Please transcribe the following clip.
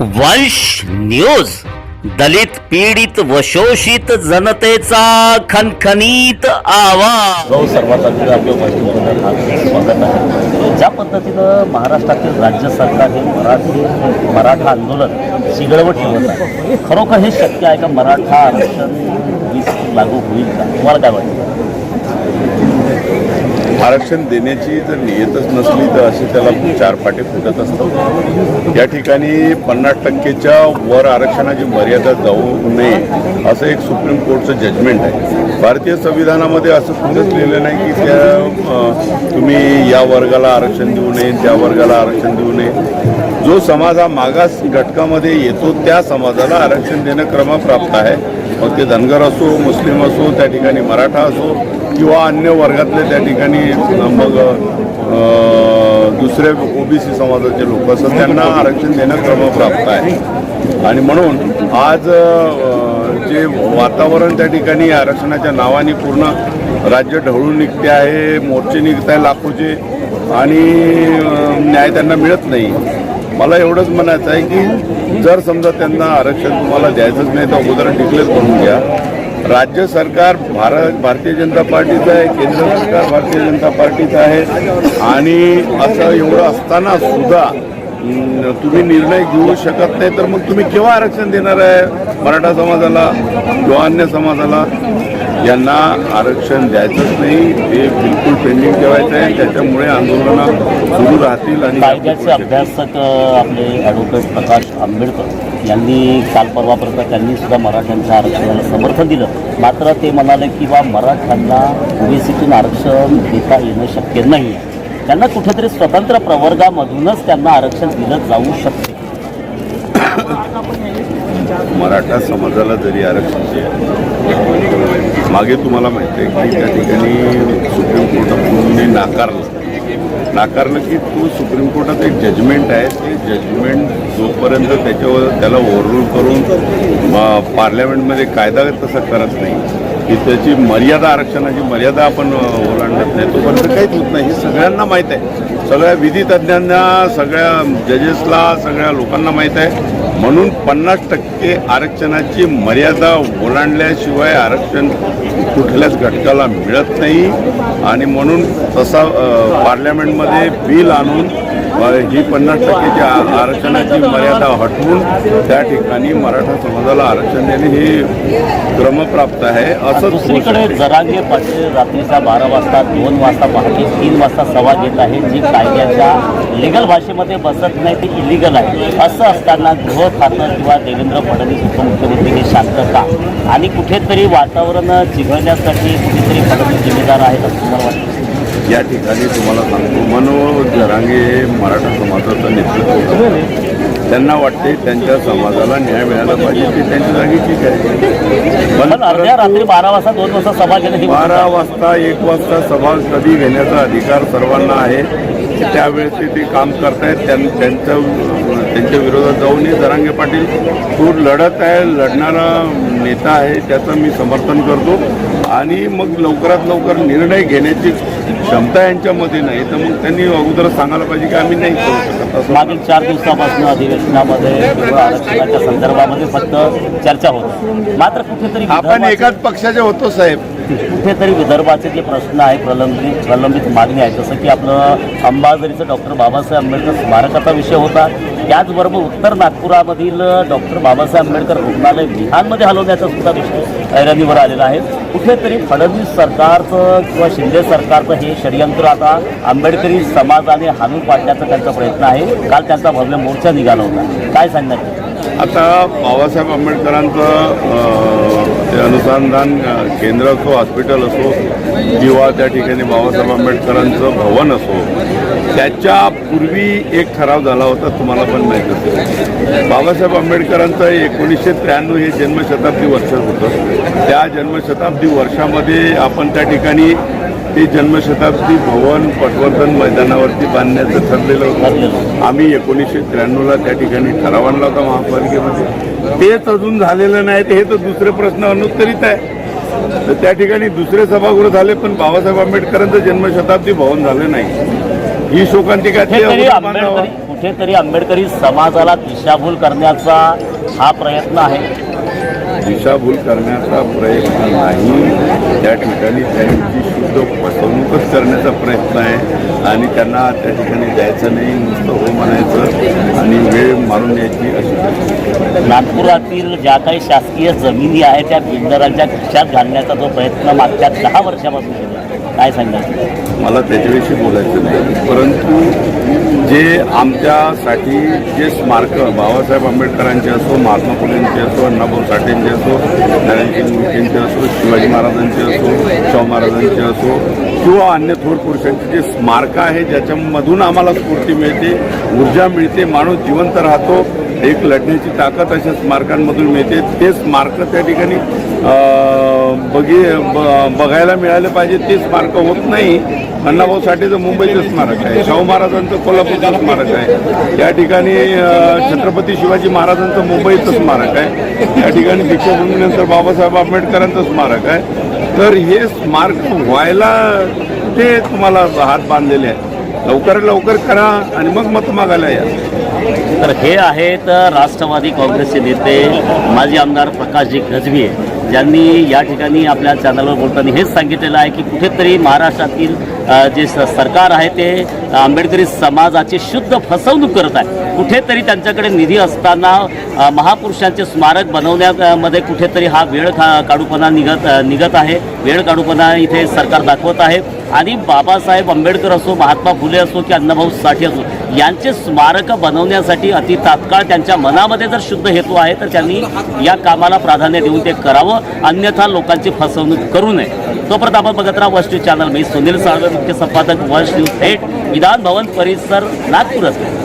वंश न्यूज. दलित पीडित व शोषित जनतेचा खनखनीत आवाज. हो, सर्वात अगदी आपल्या हार्दिक स्वागत आहे. ज्या पद्धतीनं महाराष्ट्रातील राज्य सरकार हे मराठी मराठा आंदोलन चिघळवत ठेवत आहे खरोखर हे शक्य आहे का मराठा आरक्षण लागू होईल का? तुम्हाला काय वाटतं? आरक्षण देण्याची जर नियतच नसली तर असे त्याला चार पाटे फुटत असतात. या ठिकाणी पन्नास टक्केच्या वर आरक्षणाची मर्यादा जाऊ नये असं एक सुप्रीम कोर्टचं जजमेंट आहे. भारतीय संविधानामध्ये असं कुठंच लिहिलं नाही की त्या तुम्ही या वर्गाला आरक्षण देऊ नये त्या वर्गाला आरक्षण देऊ नये. जो समाज हा मागास घटकामध्ये येतो त्या समाजाला आरक्षण देणं क्रमप्राप्त आहे. मग ते धनगर असो मुस्लिम असो त्या ठिकाणी मराठा असो किंवा अन्य वर्गातले त्या ठिकाणी मग दुसरे ओबीसी समाजाचे लोक असतात त्यांना आरक्षण देणं क्रमप्राप्त आहे. आणि म्हणून आज जे वातावरण त्या ठिकाणी आरक्षणाच्या नावाने पूर्ण राज्य ढवळून निघते आहे मोर्चे निघत आहे लाखोचे आणि न्याय त्यांना मिळत नाही. मला एवढंच म्हणायचं आहे की जर समजा त्यांना आरक्षण तुम्हाला द्यायचंच नाही तर अगोदर डिक्लेअर करून घ्या. राज्य सरकार भारत भारतीय जनता पार्टीचं आहे केंद्र सरकार भारतीय जनता पार्टीचं आहे. आणि असं एवढं असताना सुद्धा तुम्ही निर्णय घेऊ शकत नाही तर मग तुम्ही केव्हा आरक्षण देणार आहे? मराठा समाजाला किंवा अन्य समाजाला? यांना आरक्षण द्यायचंच नाही ते बिलकुल पेंडिंग ठेवायचं आहे. त्याच्यामुळे आंदोलनं सुरू राहतील आणि कायद्याचे अभ्यासक आपले ॲडव्होकेट प्रकाश आंबेडकर यांनी काल परवापर्यंत त्यांनी सुद्धा मराठ्यांच्या आरक्षणाला समर्थन दिलं. मात्र ते म्हणाले की बा मराठ्यांना ओबीसीतून आरक्षण देता येणं शक्य नाही आहे. त्यांना कुठेतरी स्वतंत्र प्रवर्गामधूनच त्यांना आरक्षण दिलं जाऊ शकते. मराठा समाजाला जरी आरक्षण दिलं, मागे तुम्हाला माहिती आहे की त्या ठिकाणी सुप्रीम कोर्टाने नाकारलं. नाकारलं की तो सुप्रीम कोर्टात एक जजमेंट आहे. ते जजमेंट जोपर्यंत त्याच्यावर त्याला ओव्हररूल करून पार्लमेंटमध्ये कायदा तसा करत नाही की त्याची मर्यादा आरक्षणाची मर्यादा आपण ओलांडत नाही तोपर्यंत काहीच होत नाही. हे सगळ्यांना माहीत आहे. सगळ्या विधी तज्ज्ञांना सगळ्या जजेसला सगळ्या लोकांना माहीत आहे. म्हणून पन्नास टक्के आरक्षणाची मर्यादा ओलांडल्याशिवाय आरक्षण कुठल्याच घटकाला मिळत नाही. आणि म्हणून तसा पार्लमेंटमध्ये बिल आणून ही पन्नास टक्केची आ- आरक्षणाची मर्यादा हटवून त्या ठिकाणी मराठा समाजाला आरक्षण देणे हे क्रमप्राप्त आहे. असं दुसरीकडे जरांगे पाटील रात्रीचा बारा वाजता दोन वाजता पहाटे तीन वाजता सभा घेत आहे जी कायद्याच्या लिगल भाषेमध्ये बसत नाही ती इलिगल आहे. असं असताना गृह खातं किंवा देवेंद्र फडणवीस उपमुख्यमंत्री हे शांतता आणि कुठेतरी वातावरण चिघळण्यासाठी कुठेतरी फडणवीस जिम्मेदार आहेत असं मला वाटतं? या ठिकाणी तुम्हाला सांगतो मनोज जरांगे हे मराठा समाजाचं नेतृत्व करतात. त्यांना वाटते त्यांच्या समाजाला न्याय मिळाला पाहिजे ते त्यांच्या जागी ठीक आहे. पण अर्ध्या रात्री बारा वाजता दोन वाजता सभा घेणं ही बारा वाजता एक वाजता सभा कधी घेण्याचा अधिकार सर्वांना आहे. त्यावेळेस ते ते काम करतायत. त्यां- त्यांचं त्यांच्या विरोधात जाऊनही जरांगे पाटील तो लढत आहे. लढणारा नेता आहे त्याचं मी समर्थन करतो. आणि मग लवकरात लवकर निर्णय घेण्याची क्षमता यांच्यामध्ये नाही तर मग त्यांनी अगोदर सांगायला पाहिजे की आम्ही नाही करू शकत असं. मागील चार दिवसापासून अधिवेशनामध्ये केवळ आरक्षणाच्या संदर्भामध्ये फक्त चर्चा होत मात्र कुठेतरी आपण एकाच पक्षाचे होतो साहेब. कुठेतरी विदर्भाचे जे प्रश्न आहे प्रलंबित प्रलंबित मागणी आहे जसं की आपलं अंबाझरीचं डॉक्टर बाबासाहेब आंबेडकर स्मारकाचा विषय होता. त्याचबरोबर उत्तर नागपुरामधील डॉक्टर बाबासाहेब आंबेडकर रुग्णालय बिहारमध्ये हलवण्याचा सुद्धा विषय ऐरणीवर आलेला आहे. कुठेतरी फडणवीस सरकारचं किंवा शिंदे सरकारचं हे षडयंत्र आता आंबेडकरी समाजाने हाणून पाडण्याचा त्यांचा प्रयत्न आहे. काल त्यांचा भव्य मोर्चा निघाला होता. काय सांगणार? आता बाबासाहेब आंबेडकरांचं ते अनुसंधान केंद्र असो हॉस्पिटल असो किंवा त्या ठिकाणी बाबासाहेब आंबेडकरांचं भवन असो त्याच्या पूर्वी एक ठराव झाला होता तुम्हाला पण माहीत असेल. बाबासाहेब आंबेडकरांचं एकोणीसशे त्र्याण्णव हे जन्मशताब्दी वर्ष होतं. त्या जन्मशताब्दी वर्षामध्ये आपण त्या ठिकाणी ते जन्मशताब्दी भवन पटवर्धन मैदानावरती बांधण्याचं ठरलेलं होतं. आम्ही एकोणीसशे त्र्याण्णवला त्या ठिकाणी ठराव आणला होता महापालिकेमध्ये. तेच अजून झालेलं नाही हे तर दुसरे प्रश्न अनुत्तरित आहे. तर त्या ठिकाणी दुसरे सभागृह झाले पण बाबासाहेब आंबेडकरांचं जन्मशताब्दी भवन झालं नाही. ही शोकांतिका. कुठेतरी आंबेडकरी समाजाला दिशाभूल करण्याचा हा प्रयत्न आहे. दिशाभूल करण्याचा प्रयत्न नाही. त्या ठिकाणी त्यांची शुद्ध फसवणूकच करण्याचा प्रयत्न आहे. आणि त्यांना त्या ठिकाणी जायचं नाही नुसतं हो म्हणायचं आणि वेळ मारून यायची अशी नागपुरातील ज्या काही शासकीय जमिनी आहेत त्या बिल्डरांच्या खिशात घालण्याचा जो प्रयत्न मागच्या दहा वर्षापासून केला. काय सांगाल मला त्याच्याविषयी बोलायचं नाही. परंतु जे आमच्यासाठी जे स्मारकं बाबासाहेब आंबेडकरांचे असो महात्मा फुलेंचे असो अण्णाभाऊ साठेंचे असो नारायणसिंग मूर्तींचे असो शिवाजी महाराजांचे असो शाहू महाराजांचे असो किंवा अन्य थोर पुरुषांचे जे स्मारकं आहे ज्याच्यामधून आम्हाला स्फूर्ती मिळते ऊर्जा मिळते माणूस जिवंत राहतो एक लढण्याची ताकद अशा स्मारकांमधून मिळते. ते स्मारक त्या ठिकाणी बघी ब- बघायला मिळाले पाहिजे ते स्मारक होत नाही. अण्णाभाऊ साठेचं मुंबईचं स्मारक आहे. शाहू महाराजांचं कोल्हापूरचं स्मारक आहे. या ठिकाणी छत्रपती शिवाजी महाराजांचं मुंबईचं स्मारक आहे. या ठिकाणी दीक्षाभूमीनंतर बाबासाहेब आंबेडकरांचं स्मारक आहे. तर हे स्मारक व्हायला ते तुम्हाला हात बांधलेले आहे लवकर लवकर करा आणि मग मत मागायला या. तर हे आहेत राष्ट्रवादी काँग्रेसचे नेते माजी आमदार प्रकाशजी आहे ज्यांनी या ठिकाणी आपल्या चॅनलवर बोलताना हेच सांगितलेलं आहे की कुठेतरी महाराष्ट्रातील जे स- सरकार आहे ते आंबेडकरी समाजाची शुद्ध फसवणूक करत आहे. कुठेतरी त्यांच्याकडे निधी असताना महापुरुषांचे स्मारक बनवण्यामध्ये कुठेतरी हा वेळ खा काढूपणा निघत निघत आहे. वेळ काढूपणा इथे सरकार दाखवत आहे. आणि बाबासाहेब आंबेडकर असो महात्मा फुले असो की अण्णाभाऊ साठे असो यांचे स्मारक बनवण्यासाठी अति तात्काळ त्यांच्या मनामध्ये जर शुद्ध हेतू आहे तर त्यांनी या कामाला प्राधान्य देऊन ते करावं. अन्यथा लोकांची फसवणूक करू नये. तोपर्यंत आपण बघत राहा वॉच न्यूज चॅनल. मी सुनील साळवे मुख्य संपादक वॉच न्यूज थेट विधान भवन परिसर नागपूर असते